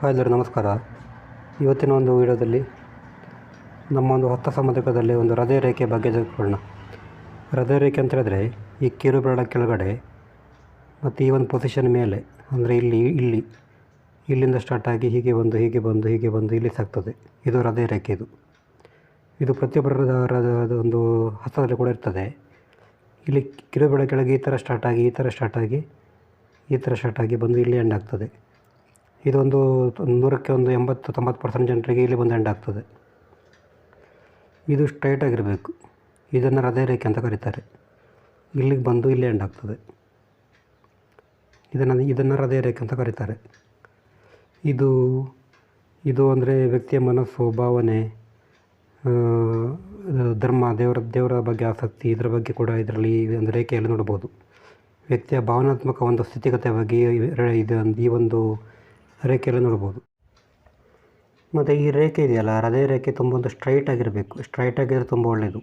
Hi ಎಲ್ಲರೂ, ನಮಸ್ಕಾರ. ಇವತ್ತಿನ ಒಂದು ವಿಡಿಯೋದಲ್ಲಿ ನಮ್ಮ ಒಂದು ಹೊತ್ತ ಸಮುದ್ರದಲ್ಲಿ ಒಂದು ಹೃದಯ ರೇಖೆ ಬಗ್ಗೆ ತೆಗೆದುಕೊಳ್ಳೋಣ ಹೃದಯ ರೇಖೆ ಅಂತ ಹೇಳಿದ್ರೆ ಈ ಕಿರುಬೆರಳ ಕೆಳಗಡೆ ಮತ್ತು ಈ ಒಂದು ಪೊಸಿಷನ್ ಮೇಲೆ, ಅಂದರೆ ಇಲ್ಲಿ ಇಲ್ಲಿ, ಇಲ್ಲಿಂದ ಸ್ಟಾರ್ಟ್ ಆಗಿ ಹೀಗೆ ಬಂದು ಹೀಗೆ ಬಂದು ಹೀಗೆ ಬಂದು ಇಲ್ಲಿ ಸಾಕ್ತದೆ. ಇದು ಹೃದಯ ರೇಖೆ ಇದು. ಇದು ಪ್ರತಿಯೊಬ್ಬರ ಒಂದು ಹಸ್ತದಲ್ಲಿ ಕೂಡ ಇರ್ತದೆ. ಇಲ್ಲಿ ಕಿರುಬೆಳ ಕೆಳಗೆ ಈ ಥರ ಸ್ಟಾರ್ಟ್ ಆಗಿ, ಈ ಥರ ಸ್ಟಾರ್ಟ್ ಆಗಿ, ಈ ಥರ ಸ್ಟಾರ್ಟ್ ಆಗಿ ಬಂದು ಇಲ್ಲಿ ಎಂಡ್ ಆಗ್ತದೆ. ಇದೊಂದು ನೂರಕ್ಕೆ ಒಂದು ಎಂಬತ್ತು ತೊಂಬತ್ತು ಪರ್ಸೆಂಟ್ ಜನರಿಗೆ ಇಲ್ಲಿ ಬಂದು ಎಂಡ್ ಆಗ್ತದೆ. ಇದು ಸ್ಟ್ರೈಟ್ ಆಗಿರಬೇಕು. ಇದನ್ನು ಹೃದಯ ರೇಖೆ ಅಂತ ಕರೀತಾರೆ. ಇಲ್ಲಿಗೆ ಬಂದು ಇಲ್ಲಿ ಎಂಡ್ ಆಗ್ತದೆ. ಇದನ್ನು ಇದನ್ನು ಹೃದಯ ರೇಖೆ ಅಂತ ಕರೀತಾರೆ. ಇದು ಇದು ಅಂದರೆ ವ್ಯಕ್ತಿಯ ಮನಸ್ಸು, ಭಾವನೆ ಧರ್ಮ, ದೇವರ ದೇವರ ಬಗ್ಗೆ ಆಸಕ್ತಿ, ಇದರ ಬಗ್ಗೆ ಕೂಡ ಇದರಲ್ಲಿ ಒಂದು ರೇಖೆಯಲ್ಲಿ ನೋಡ್ಬೋದು. ವ್ಯಕ್ತಿಯ ಭಾವನಾತ್ಮಕ ಒಂದು ಸ್ಥಿತಿಗತಿಯ ಬಗ್ಗೆ ಇದು ಈ ಒಂದು ರೇಖೆಯಲ್ಲಿ ನೋಡ್ಬೋದು. ಮತ್ತು ಈ ರೇಖೆ ಇದೆಯಲ್ಲ, ಹೃದಯ ರೇಖೆ ತುಂಬ ಒಂದು ಸ್ಟ್ರೈಟ್ ಆಗಿರಬೇಕು. ಸ್ಟ್ರೈಟ್ ಆಗಿದ್ರೆ ತುಂಬ ಒಳ್ಳೆಯದು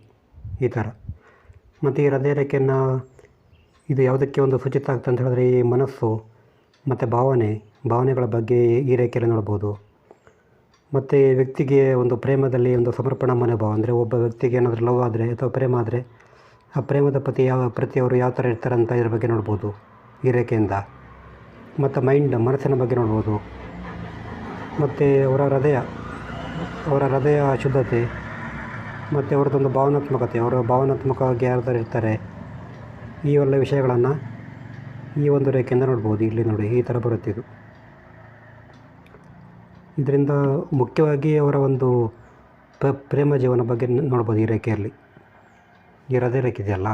ಈ ಥರ ಮತ್ತು ಈ ಹೃದಯ ರೇಖೆಯನ್ನು ಇದು ಯಾವುದಕ್ಕೆ ಒಂದು ಸೂಚಿತ ಆಗ್ತದೆ ಅಂತ ಹೇಳಿದ್ರೆ ಈ ಮನಸ್ಸು ಮತ್ತು ಭಾವನೆ, ಭಾವನೆಗಳ ಬಗ್ಗೆ ಈ ರೇಖೆಯಲ್ಲಿ ನೋಡ್ಬೋದು. ಮತ್ತು ವ್ಯಕ್ತಿಗೆ ಒಂದು ಪ್ರೇಮದಲ್ಲಿ ಒಂದು ಸಮರ್ಪಣಾ ಮನೋಭಾವ ಅಂದರೆ ಒಬ್ಬ ವ್ಯಕ್ತಿಗೆ ಏನಾದರೂ ಲವ್ ಆದರೆ ಅಥವಾ ಪ್ರೇಮ ಆದರೆ ಆ ಪ್ರೇಮದ ಪ್ರತಿ ಯಾವ ಪ್ರತಿಯವರು ಯಾವ ಥರ ಇರ್ತಾರೆ ಅಂತ ಇದ್ರ ಬಗ್ಗೆ ನೋಡ್ಬೋದು ಈ ರೇಖೆಯಿಂದ. ಮತ್ತು ಮೈಂಡ್ ಮನಸ್ಸಿನ ಬಗ್ಗೆ ನೋಡ್ಬೋದು. ಮತ್ತು ಅವರ ಹೃದಯ ಅವರ ಹೃದಯ ಶುದ್ಧತೆ, ಮತ್ತು ಅವ್ರದ್ದೊಂದು ಭಾವನಾತ್ಮಕತೆ, ಅವರ ಭಾವನಾತ್ಮಕವಾಗಿ ಯಾರು ಇರ್ತಾರೆ. ಈ ಎಲ್ಲ ವಿಷಯಗಳನ್ನು ಈ ಒಂದು ರೇಖೆಯಿಂದ ನೋಡ್ಬೋದು. ಇಲ್ಲಿ ನೋಡಿ, ಈ ಥರ ಬರುತ್ತೆ ಇದು. ಇದರಿಂದ ಮುಖ್ಯವಾಗಿ ಅವರ ಒಂದು ಪ್ರೇಮ ಜೀವನ ಬಗ್ಗೆ ನೋಡ್ಬೋದು ಈ ರೇಖೆಯಲ್ಲಿ. ಈ ಹೃದಯ ರೇಖೆ ಇದೆಯಲ್ಲ?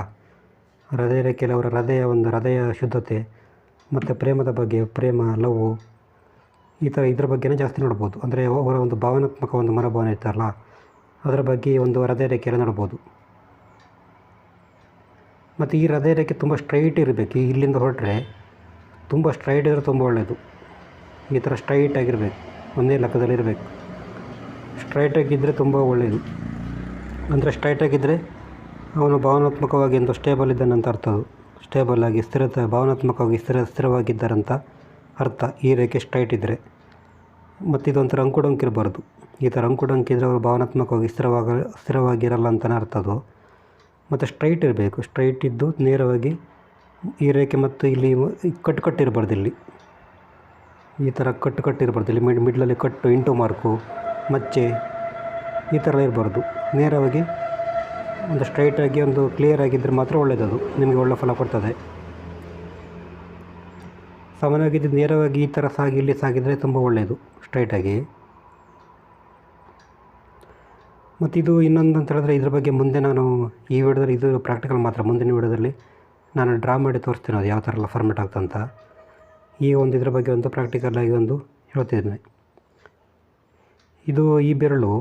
ಹೃದಯ ರೇಖೆಯಲ್ಲಿ ಅವರ ಹೃದಯ, ಒಂದು ಹೃದಯ ಶುದ್ಧತೆ ಮತ್ತು ಪ್ರೇಮದ ಬಗ್ಗೆ, ಪ್ರೇಮ, ಲವ್ ಈ ಥರ ಇದ್ರ ಬಗ್ಗೆನೇ ಜಾಸ್ತಿ ನೋಡ್ಬೋದು. ಅಂದರೆ ಅವರ ಒಂದು ಭಾವನಾತ್ಮಕ ಒಂದು ಮನೋಭಾವನೆ ಇರ್ತಾರಲ್ಲ ಅದರ ಬಗ್ಗೆ ಒಂದು ಹೃದಯ ರೇಖೆಯಲ್ಲಿ ನೋಡ್ಬೋದು. ಮತ್ತು ಈ ಹೃದಯ ರೇಖೆ ತುಂಬ ಸ್ಟ್ರೈಟ್ ಇರಬೇಕು. ಇಲ್ಲಿಂದ ಹೊರಟ್ರೆ ತುಂಬ ಸ್ಟ್ರೈಟ್ ಇದ್ದರೆ ತುಂಬ ಒಳ್ಳೆಯದು ಈ ಥರ ಸ್ಟ್ರೈಟ್ ಆಗಿರಬೇಕು. ಒಂದೇ ಲೆಕ್ಕದಲ್ಲಿ ಇರಬೇಕು. ಸ್ಟ್ರೈಟಾಗಿದ್ದರೆ ತುಂಬ ಒಳ್ಳೆಯದು ಅಂದರೆ ಸ್ಟ್ರೈಟಾಗಿದ್ದರೆ ಅವನು ಭಾವನಾತ್ಮಕವಾಗಿ ಒಂದು ಸ್ಟೇಬಲ್ ಇದ್ದಾನಂತ ಅರ್ಥ ಅದು. ಸ್ಟೇಬಲ್ ಆಗಿ ಸ್ಥಿರತೆ, ಭಾವನಾತ್ಮಕವಾಗಿ ಸ್ಥಿರ, ಸ್ಥಿರವಾಗಿದ್ದಾರಂತ ಅರ್ಥ. ಈ ರೇಖೆ ಸ್ಟ್ರೈಟ್ ಇದ್ದರೆ ಮತ್ತು ಇದೊಂಥರ ಅಂಕುಡೊಂಕು ಇರಬಾರ್ದು. ಈ ಥರ ಅಂಕುಡೊಂಕು ಇದ್ದರೆ ಅವರು ಭಾವನಾತ್ಮಕವಾಗಿ ಸ್ಥಿರವಾಗ, ಸ್ಥಿರವಾಗಿರಲ್ಲ ಅಂತಲೇ ಅರ್ಥ ಅದು. ಮತ್ತು ಸ್ಟ್ರೈಟ್ ಇರಬೇಕು. ಸ್ಟ್ರೈಟ್ ಇದ್ದು ನೇರವಾಗಿ ಈ ರೇಖೆ ಮತ್ತು ಇಲ್ಲಿ ಕಟ್ಟು ಕಟ್ಟಿರಬಾರ್ದು ಇಲ್ಲಿ. ಈ ಥರ ಕಟ್ಟು ಕಟ್ಟು ಇರಬಾರ್ದು. ಇಲ್ಲಿ ಮಿಡ್ ಮಿಡ್ಲಲ್ಲಿ ಕಟ್ಟು ಇಂಟು ಮಾರ್ಕು ಮಚ್ಚೆ ಈ ಥರ ಇರಬಾರ್ದು. ನೇರವಾಗಿ ಒಂದು ಸ್ಟ್ರೈಟಾಗಿ ಒಂದು ಕ್ಲಿಯರ್ ಆಗಿದ್ದರೆ ಮಾತ್ರ ಒಳ್ಳೆಯದದು ನಿಮಗೆ ಒಳ್ಳೆ ಫಲ ಕೊಡ್ತದೆ. ಸಾಮಾನ್ಯವಾಗಿ ಇದು ನೇರವಾಗಿ ಈ ಥರ ಸಾಗಿ, ಇಲ್ಲಿ ಸಾಗಿದರೆ ತುಂಬ ಒಳ್ಳೆಯದು ಸ್ಟ್ರೈಟಾಗಿ ಮತ್ತು ಇದು ಇನ್ನೊಂದು ಅಂತ ಹೇಳಿದ್ರೆ ಇದ್ರ ಬಗ್ಗೆ ಮುಂದೆ ನಾನು ಈ ವಿಡಿಯೋದಲ್ಲಿ ಇದು ಪ್ರಾಕ್ಟಿಕಲ್ ಮಾತ್ರ. ಮುಂದಿನ ವಿಡಿಯೋದಲ್ಲಿ ನಾನು ಡ್ರಾ ಮಾಡಿ ತೋರಿಸ್ತೀನಿ ಅದು ಯಾವ ಥರ ಎಲ್ಲ ಫಾರ್ಮೆಟ್ ಆಗ್ತಂತ ಈ ಒಂದು ಇದ್ರ ಬಗ್ಗೆ ಒಂದು ಪ್ರಾಕ್ಟಿಕಲ್ ಆಗಿ ಒಂದು ಹೇಳ್ತಿದ್ದೀನಿ. ಇದು ಈ ಬೆರಳು.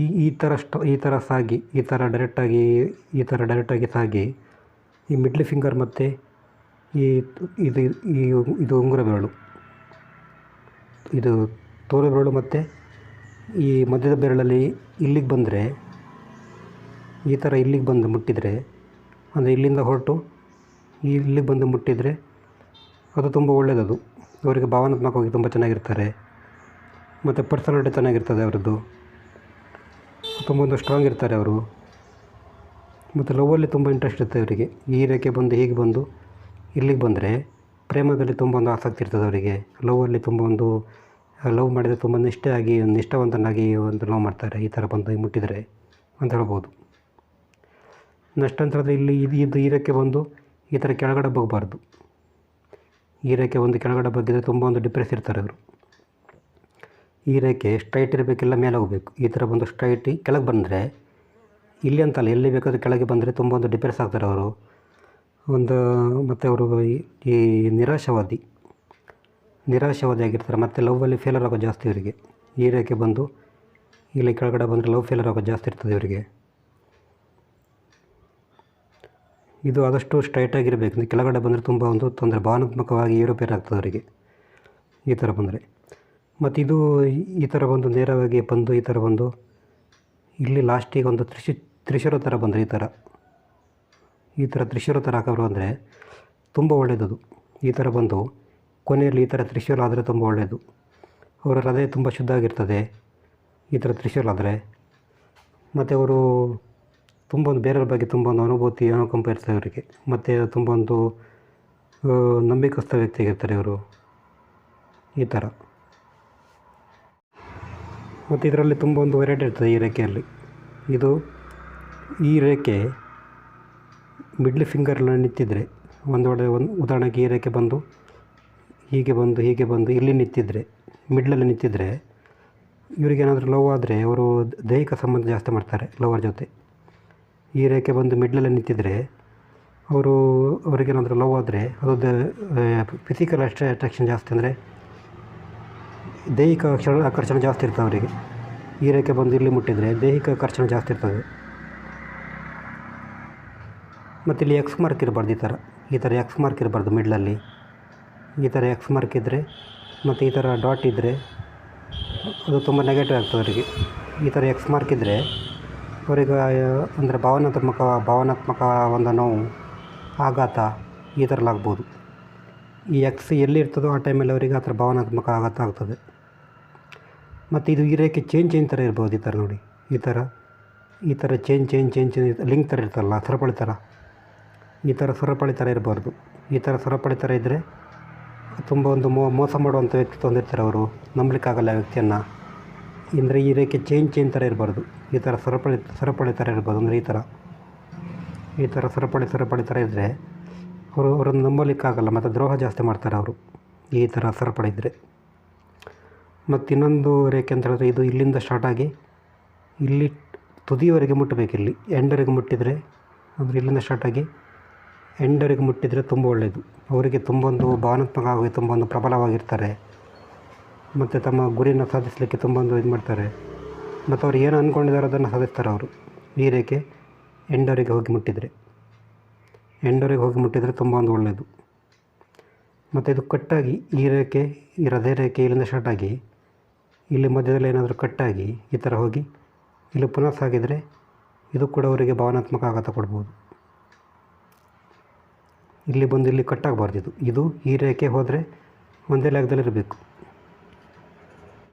ಈ ಈ ಥರ ಸ್ಟ ಈ ಥರ ಸಾಗಿ, ಈ ಥರ ಡೈರೆಕ್ಟಾಗಿ ಈ ಥರ ಡೈರೆಕ್ಟಾಗಿ ಸಾಗಿ, ಈ ಮಿಡ್ಲ್ ಫಿಂಗರ್ ಮತ್ತು ಈ ಇದು ಈ ಇದು ಉಂಗುರ ಬೆರಳು. ಇದು ತೋರೆ ಬೆರಳು ಮತ್ತು ಈ ಮಧ್ಯದ ಬೆರಳಲ್ಲಿ ಇಲ್ಲಿಗೆ ಬಂದರೆ, ಈ ಥರ ಇಲ್ಲಿಗೆ ಬಂದು ಮುಟ್ಟಿದರೆ, ಅಂದರೆ ಇಲ್ಲಿಂದ ಹೊರಟು ಇಲ್ಲಿಗೆ ಬಂದು ಮುಟ್ಟಿದರೆ ಅದು ತುಂಬ ಒಳ್ಳೆಯದದು ಅವರಿಗೆ ಭಾವನಾತ್ಮಕವಾಗಿ ತುಂಬ ಚೆನ್ನಾಗಿರ್ತಾರೆ. ಮತ್ತು ಪರ್ಸನಾಲಿಟಿ ಚೆನ್ನಾಗಿರ್ತದೆ ಅವರದ್ದು. ತುಂಬ ಒಂದು ಸ್ಟ್ರಾಂಗ್ ಇರ್ತಾರೆ ಅವರು. ಮತ್ತು ಲವ್ವಲ್ಲಿ ತುಂಬ ಇಂಟ್ರೆಸ್ಟ್ ಇರ್ತದೆ ಅವರಿಗೆ. ಈ ರೇಖೆ ಬಂದು ಹೀಗೆ ಬಂದು ಇಲ್ಲಿಗೆ ಬಂದರೆ ಪ್ರೇಮದಲ್ಲಿ ತುಂಬ ಒಂದು ಆಸಕ್ತಿ ಇರ್ತದೆ ಅವರಿಗೆ. ಲವ್ವಲ್ಲಿ ತುಂಬ ಒಂದು ಲವ್ ಮಾಡಿದರೆ ತುಂಬ ನಿಷ್ಠೆಯಾಗಿ, ನಿಷ್ಠಾವಂತನಾಗಿ ಒಂದು ಲವ್ ಮಾಡ್ತಾರೆ. ಈ ಥರ ಬಂದು ಮುಟ್ಟಿದರೆ ಅಂತ ಹೇಳ್ಬೋದು. ಹೇಳಿದ್ರೆ ಇಲ್ಲಿ ಇದು ಇದು ಈ ರೇಖೆ ಬಂದು ಈ ಥರ ಕೆಳಗಡೆ ಬಗ್ಬಾರ್ದು ಈ ರೇಖೆ ಒಂದು ಕೆಳಗಡೆ ಬಗ್ಗಿದ್ರೆ ತುಂಬ ಒಂದು ಡಿಪ್ರೆಸ್ ಇರ್ತಾರೆ ಅವರು. ಈ ರೇಖೆ ಸ್ಟ್ರೈಟ್ ಇರಬೇಕಿಲ್ಲ, ಮೇಲೆ ಹೋಗಬೇಕು. ಈ ಥರ ಬಂದು ಸ್ಟ್ರೈಟ್ ಕೆಳಗೆ ಬಂದರೆ, ಇಲ್ಲಿ ಅಂತಲ್ಲ, ಎಲ್ಲಿ ಬೇಕಾದರೂ ಕೆಳಗೆ ಬಂದರೆ ತುಂಬ ಒಂದು ಡಿಪ್ರೆಸ್ ಆಗ್ತಾರೆ ಅವರು. ಒಂದು, ಮತ್ತು ಅವರು ಈ- ನಿರಾಶಾವಾದಿ. ನಿರಾಶಾವಾದಿ ಆಗಿರ್ತಾರೆ. ಮತ್ತು ಲವ್ವಲ್ಲಿ ಫೇಲರ್ ಆಗೋ ಜಾಸ್ತಿ ಇವರಿಗೆ ಈ ರೇಖೆ ಬಂದು, ಇಲ್ಲಿ ಕೆಳಗಡೆ ಬಂದರೆ ಲವ್ ಫೇಲರ್ ಆಗೋ ಜಾಸ್ತಿ ಇರ್ತದೆ ಇವರಿಗೆ ಇದು ಆದಷ್ಟು ಸ್ಟ್ರೈಟಾಗಿರಬೇಕು ಕೆಳಗಡೆ ಬಂದರೆ ತುಂಬ ಒಂದು ತೊಂದರೆ, ಭಾವನಾತ್ಮಕವಾಗಿ ಏರುಪೇರು ಆಗ್ತದೆ ಅವರಿಗೆ. ಈ ಥರ ಬಂದರೆ. ಮತ್ತು ಇದು ಈ ಥರ ಬಂದು ನೇರವಾಗಿ ಬಂದು ಈ ಥರ ಬಂದು ಇಲ್ಲಿ ಲಾಸ್ಟಿಗೆ ಒಂದು ತ್ರಿಶು ತ್ರಿಶೂರ ಥರ ಬಂದರೆ ಈ ಥರ. ಈ ಥರ ತ್ರಿಶೂರ ಥರ ಹಾಕೋರು ಅಂದರೆ ತುಂಬ ಒಳ್ಳೆಯದು ಈ ಥರ ಬಂದು ಕೊನೆಯಲ್ಲಿ ಈ ಥರ ತ್ರಿಶೂಲ ಆದರೆ ತುಂಬ ಒಳ್ಳೆಯದು ಅವರ ಹೃದಯ ತುಂಬ ಶುದ್ಧ ಆಗಿರ್ತದೆ. ಈ ಥರ ತ್ರಿಶೂಲ ಆದರೆ ಮತ್ತು ಅವರು ತುಂಬ ಒಂದು ಬೇರೆಯವ್ರ ಬಗ್ಗೆ ತುಂಬ ಒಂದು ಅನುಭೂತಿ, ಅನುಕಂಪ ಇರ್ತದೆ ಅವರಿಗೆ. ಮತ್ತು ತುಂಬ ಒಂದು ನಂಬಿಕಸ್ಥ ವ್ಯಕ್ತಿಯಾಗಿರ್ತಾರೆ ಇವರು. ಈ ಥರ. ಮತ್ತು ಇದರಲ್ಲಿ ತುಂಬ ಒಂದು ವೆರೈಟಿ ಇರ್ತದೆ ಈ ರೇಖೆಯಲ್ಲಿ. ಇದು ಈ ರೇಖೆ ಮಿಡ್ಲ್ ಫಿಂಗರ್ನ ನಿಂತಿದ್ದರೆ ಒಂದು ವೇಳೆ ಒಂದು ಉದಾಹರಣೆಗೆ ಈ ರೇಖೆ ಬಂದು ಹೀಗೆ ಬಂದು ಹೀಗೆ ಬಂದು ಇಲ್ಲಿ ನಿಂತಿದ್ದರೆ ಮಿಡ್ಲಲ್ಲಿ ಇವರಿಗೆ ಇವರಿಗೇನಾದರೂ ಲವ್ ಆದರೆ ಅವರು ದೈಹಿಕ ಸಂಬಂಧ ಜಾಸ್ತಿ ಮಾಡ್ತಾರೆ ಲವರ್ ಜೊತೆ. ಈ ರೇಖೆ ಬಂದು ಮಿಡ್ಲಲ್ಲಿ ನಿಂತಿದ್ದರೆ ಅವರು ಅವರಿಗೇನಾದರೂ ಲವ್ ಆದರೆ, ಅದು ಫಿಸಿಕಲ್ ಅಷ್ಟೇ ಅಟ್ರಾಕ್ಷನ್ ಜಾಸ್ತಿ ಅಂದರೆ ದೈಹಿಕ ಕ್ಷಣ ಆಕರ್ಷಣೆ ಜಾಸ್ತಿ ಇರ್ತದೆ ಅವರಿಗೆ. ಈ ರೇಖೆ ಬಂದು ಇಲ್ಲಿ ಮುಟ್ಟಿದರೆ ದೈಹಿಕ ಆಕರ್ಷಣೆ ಜಾಸ್ತಿ ಇರ್ತದೆ. ಮತ್ತು ಇಲ್ಲಿ ಎಕ್ಸ್ ಮಾರ್ಕ್ ಇರಬಾರ್ದು ಈ ಥರ ಈ ಥರ ಎಕ್ಸ್ ಮಾರ್ಕ್ ಇರಬಾರ್ದು ಮಿಡ್ಲಲ್ಲಿ ಈ ಥರ ಎಕ್ಸ್ ಮಾರ್ಕ್ ಇದ್ದರೆ ಮತ್ತು ಈ ಥರ ಡಾಟ್ ಇದ್ದರೆ ಅದು ತುಂಬ ನೆಗೆಟಿವ್ ಆಗ್ತದೆ ಅವರಿಗೆ. ಈ ಥರ ಎಕ್ಸ್ ಮಾರ್ಕ್ ಇದ್ದರೆ ಅವರಿಗೆ ಅಂದರೆ ಭಾವನಾತ್ಮಕ ಭಾವನಾತ್ಮಕ ಒಂದು ನೋವು, ಆಘಾತ ಈ ಥರಲ್ಲಾಗ್ಬೋದು ಈ ಎಕ್ಸ್ ಎಲ್ಲಿ ಇರ್ತದೋ ಆ ಟೈಮಲ್ಲಿ ಅವರಿಗೆ ಆ ಥರ ಭಾವನಾತ್ಮಕ ಆಘಾತ ಆಗ್ತದೆ. ಮತ್ತು ಇದು ಈ ರೇಖೆ ಚೇಂಜ್ ಚೇಂಜ್ ಥರ ಇರ್ಬೋದು ಈ ಥರ ನೋಡಿ. ಈ ಥರ ಈ ಥರ change change change change link ಥರ ಇರ್ತಲ್ಲ, ಸರಪಳಿ ಥರ ಈ ಥರ ಸರಪಳಿ ಥರ ಇರಬಾರ್ದು. ಈ ಥರ ಸರಪಳಿ ಥರ ಇದ್ದರೆ ತುಂಬ ಒಂದು ಮೋ, ಮೋಸ ಮಾಡುವಂಥ ವ್ಯಕ್ತಿ ತೊಂದಿರ್ತಾರೆ ಅವರು. ನಂಬಲಿಕ್ಕಾಗಲ್ಲ ವ್ಯಕ್ತಿಯನ್ನು. ಅಂದರೆ ಈ ರೇಖೆ ಚೇಂಜ್ ಚೇಂಜ್ ಥರ ಇರಬಾರ್ದು. ಈ ಥರ ಸರಪಳಿ ಸರಪಳಿ ಥರ ಇರ್ಬೋದು ಅಂದರೆ ಈ ಥರ ಈ ಥರ ಸರಪಳಿ ಸರಪಳಿ ಥರ ಇದ್ದರೆ ಅವರು, ಅವರನ್ನು ನಂಬಲಿಕ್ಕಾಗಲ್ಲ, ಮತ್ತು ದ್ರೋಹ ಜಾಸ್ತಿ ಮಾಡ್ತಾರೆ ಅವರು. ಈ ಥರ ಸರಪಳಿ ಇದ್ದರೆ ಮತ್ತು ಇನ್ನೊಂದು ರೇಖೆ ಅಂತ ಹೇಳಿದ್ರೆ ಇದು ಇಲ್ಲಿಂದ ಸ್ಟಾರ್ಟ್ ಆಗಿ ಇಲ್ಲಿ ತುದಿಯವರೆಗೆ ಮುಟ್ಟಬೇಕು ಇಲ್ಲಿ. ಎಂಡವರೆಗೆ ಮುಟ್ಟಿದರೆ ಅಂದರೆ ಇಲ್ಲಿಂದ ಸ್ಟಾರ್ಟ್ ಆಗಿ ಎಂಡವರೆಗೆ ಮುಟ್ಟಿದರೆ ತುಂಬ ಒಳ್ಳೆಯದು ಅವರಿಗೆ ತುಂಬ ಒಂದು ಭಾವನಾತ್ಮಕವಾಗಿ ತುಂಬ ಒಂದು ಪ್ರಬಲವಾಗಿರ್ತಾರೆ. ಮತ್ತು ತಮ್ಮ ಗುರಿಯನ್ನು ಸಾಧಿಸಲಿಕ್ಕೆ ತುಂಬ ಒಂದು ಇದು ಮಾಡ್ತಾರೆ. ಮತ್ತು ಅವ್ರು ಏನು ಅಂದ್ಕೊಂಡಿದ್ದಾರೆ ಅದನ್ನು ಸಾಧಿಸ್ತಾರೆ ಅವರು. ಈ ರೇಖೆ ಎಂಡವರಿಗೆ ಹೋಗಿ ಮುಟ್ಟಿದರೆ. ಎಂಡವರಿಗೆ ಹೋಗಿ ಮುಟ್ಟಿದರೆ ತುಂಬ ಒಂದು ಒಳ್ಳೆಯದು ಮತ್ತು ಇದು ಕಟ್ಟಾಗಿ ಈ ರೇಖೆ, ಈ ಹೃದಯ ರೇಖೆ ಇಲ್ಲಿಂದ ಸ್ಟಾರ್ಟ್ ಆಗಿ ಇಲ್ಲಿ ಮಧ್ಯದಲ್ಲಿ ಏನಾದರೂ ಕಟ್ಟಾಗಿ ಈ ಥರ ಹೋಗಿ ಇಲ್ಲಿ ಪುನಃ ಸಾಗಿದರೆ ಇದು ಕೂಡ ಅವರಿಗೆ ಭಾವನಾತ್ಮಕ ಆಘಾತ ಕೊಡ್ಬೋದು. ಇಲ್ಲಿ ಬಂದು ಇಲ್ಲಿ ಕಟ್ಟಾಗಬಾರ್ದು ಇದು ಇದು ಈ ರೇಖೆ ಹೋದರೆ ಒಂದೇ ಲೆಕ್ಕದಲ್ಲಿರಬೇಕು.